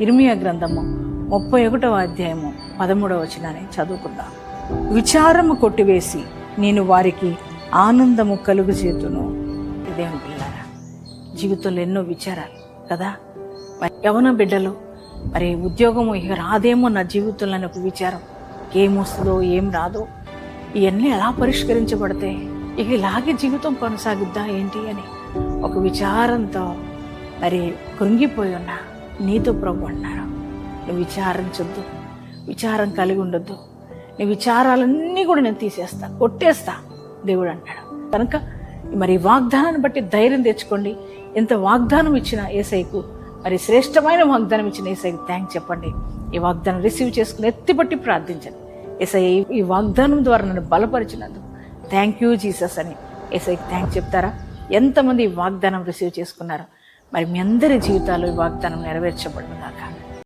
ఇర్మియా గ్రంథము ముప్పై ఒకటవ అధ్యాయము పదమూడవ వచనాన్ని చదువుకుందాం. విచారము కొట్టివేసి నేను వారికి ఆనందము కలుగు చేతును ఇదేం పిల్లారా జీవితంలో ఎన్నో విచారాలు కదా? మరి యవన బిడ్డలు? మరి ఉద్యోగము ఇక రాదేమో నా జీవితంలో ఒక విచారం. ఏమొస్తుందో ఏం రాదో ఇవన్నీ ఎలా పరిష్కరించబడతాయి? ఇక ఇలాగే జీవితం కొనసాగిద్దా ఏంటి అని ఒక విచారంతో మరి కృంగిపోయి ఉన్నా. నీతో ప్రభు అన్నారు నువ్వు విచారించొద్దు విచారం కలిగి ఉండొద్దు. నీ విచారాలన్నీ కూడా నేను తీసేస్తా కొట్టేస్తా దేవుడు అన్నాడు కనుక మరి వాగ్దానాన్ని బట్టి ధైర్యం తెచ్చుకోండి. ఎంత వాగ్దానం ఇచ్చిన ఏసైకు మరి శ్రేష్టమైన వాగ్దానం ఇచ్చిన ఏసైకి థ్యాంక్స్ చెప్పండి. ఈ వాగ్దానం రిసీవ్ చేసుకుని ఎత్తిపట్టి ప్రార్థించండి. ఏసై ఈ వాగ్దానం ద్వారా నన్ను బలపరిచినందుకు థ్యాంక్ యూ జీసస్ అని ఏసైకి థ్యాంక్స్ చెప్తారా? ఎంతమంది ఈ వాగ్దానం రిసీవ్ చేసుకున్నారు? మరి మీ అందరి జీవితాలు ఈ వాగ్దానం నెరవేర్చబడుగాక